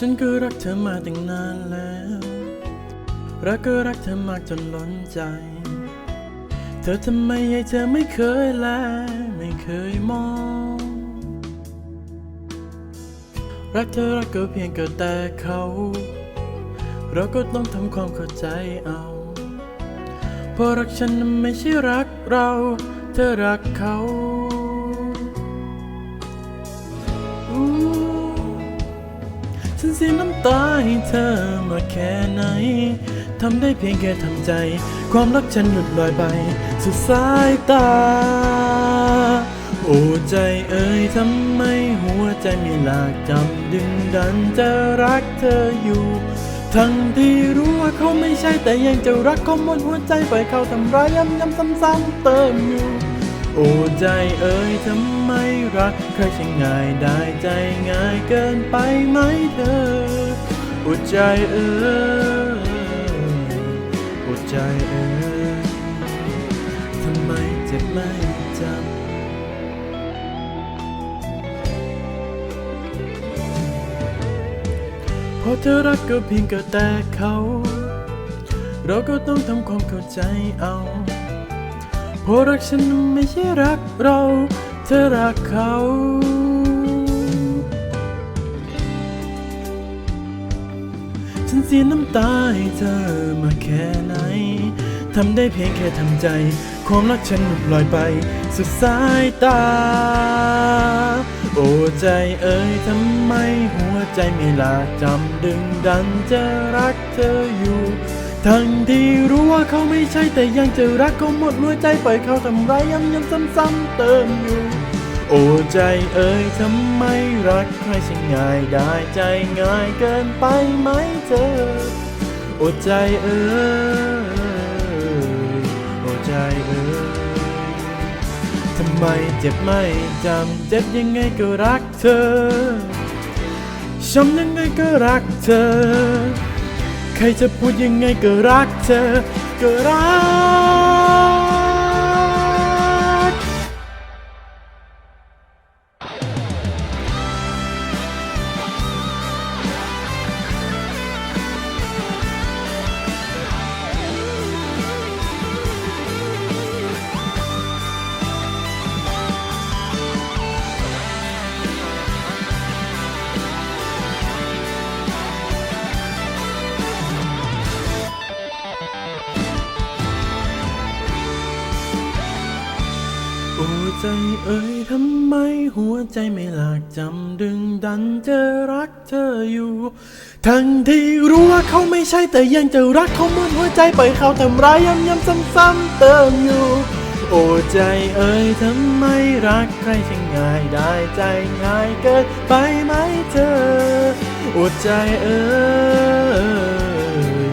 ฉันก็รักเธอมาตั้งนานแล้ว รักก็รักเธอมากจนล้นใจ เธอทำไมให้เธอไม่เคยแล ไม่เคยมอง รักเธอรักก็เพียงก็แต่เขา เราก็ต้องทำความเข้าใจเอาเพราะรักฉันนั้นไม่ใช่รักเรา เธอรักเขา ฉันเสียน้ำตาให้เธอมาแค่ไหนทำได้เพียงแค่ทำใจ ความรักฉันหลุดลอยไป สุดสายตา โอ้ใจเอ่ยทำไมหัวใจไม่หลากจำดึงดันจะรักเธออยู่ ทั้งที่รู้ว่าเขาไม่ใช่แต่ยังจะรักเขาหมดหัวใจไปล่อยเขาทำร้ายย้ำย้ำซ้ำๆเติมอยู่ โอ้ใจเอ่ยทำไมรักใครช่างง่ายได้ใจง่ายเกินไปไหมเธอโอ้ใจเอ่ยโอ้ใจเอ่ยทำไมเจ็บไม่จำเพราะเธอรักก็เพียงก็แต่เขา เราก็ต้องทำความเข้าใจเอา พราะรักฉันไม่ใช่รักเรา เธอรักเขาฉันเสียน้ำตาให้เธอมาแค่ไหน ทำได้เพียงแค่ทำใจ ความรักฉันหลุดลอยไป สุดสายตา โอ้ใจเอ่ยทำไมหัวใจไม่ลาจำดึงดันจะรักเธออยู่ ทั้งที่รู้ว่าเขาไม่ใช่แต่ยังจะรักเขาหมดหัวใจปล่อยเขาทำร้ายย้ำย้ำซ้ำๆเติมอยู่ โอ้ใจเอ่ยทำไมรักใครช่างง่ายได้ใจง่ายเกินไปไหมเธอ โอ้ใจเอ่ยโอ้ใจเอ่ยทำไมเจ็บไม่จำเจ็บยังไงก็รักเธอช้ำยังไงก็รักเธอ ใครจะพูดยังไงก็รักเธอ ก็รัก ใจเอ่ยทำไมหัวใจไม่หลากจำดึงดันจะรักเธออยู่ ทั้งที่รู้ว่าเขาไม่ใช่แต่ยังจะรักเขาเหมือนหัวใจปล่อยเขาทำร้ายย้ำย้ำซ้ำๆเติมอยู่ โอ้ใจเอ่ยทำไมรักใครช่างง่ายได้ใจง่ายเกินไปไหมเธอ โอ้ใจเอ่ย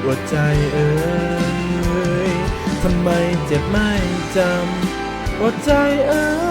โอ้ใจเอ่ยทำไมเจ็บไม่จำ อด